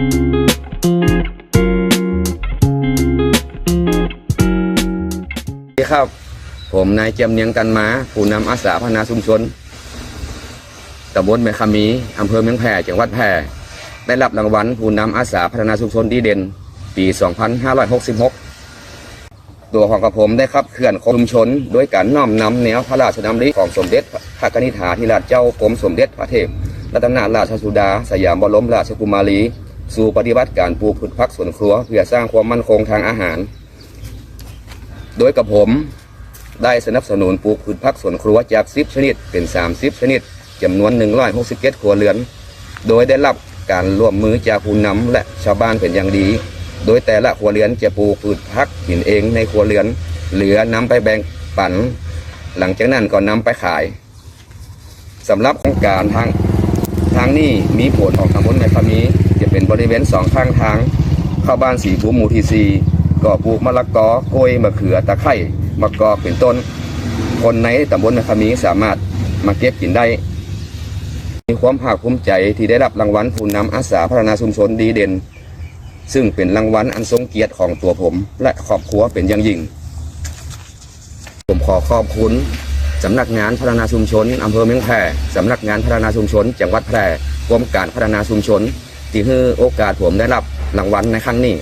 สวัสดีครับ ผมนายเจียมเนียงกันมา ผู้นำอาสาพัฒนาชุมชนตำบลแม่คามีอำเภอเมืองแพร่จังหวัดแพร่ได้รับรางวัลผู้นำอาสาพัฒนาชุมชนดีเด่น ปี 2566 ตัวของกระผมได้ขับเคลื่อนชุมชนด้วยการน้อมนำแนวพระราชดำริของสมเด็จพระกนิษฐาธิราชเจ้ากรมสมเด็จพระเทพรัตนราชสุดา สยามบรมราชกุมารี สู่ปฏิบัติการปลูกพืชผักสวนครัว เพื่อสร้างความมั่นคงทางอาหาร โดยกับผมได้สนับสนุนปลูกพืชผักสวนครัวจาก 10 ชนิดเป็น 30 ชนิดจำนวน 167 ครัวเรือน โดยได้รับการร่วมมือจากผู้นำและชาวบ้านเป็นอย่างดี โดยแต่ละครัวเรือนจะปลูกพืชผักกินเองในครัวเรือน เหลือนำไปแบ่งปัน หลังจากนั้นก็นำไปขายสำหรับโครงการทางทางนี้มีผลของตำบลแม่คามีจะเป็น บริเวณสองข้างทาง เข้าบ้านสีภูมิหมู่ที่สี่ก็ปลูกมะละกอกล้วยมะเขือตะไคร้มะกอกเป็นต้น คนในตำบลแม่คามีสามารถมาเก็บกินได้ มีความภาคภูมิใจที่ได้รับรางวัลผู้นำอาสาพัฒนาชุมชนดีเด่น ซึ่งเป็นรางวัลอันทรงเกียรติของตัวผม และครอบครัวเป็นอย่างยิ่ง ผมขอขอบคุณสำนักงานพัฒนาชุมชนอำเภอเมืองแพร่สำนักงานพัฒนาชุมชนจังหวัดแพร่กรมการพัฒนาชุมชน ที่ให้โอกาสผมได้รับรางวัลในครั้งนี้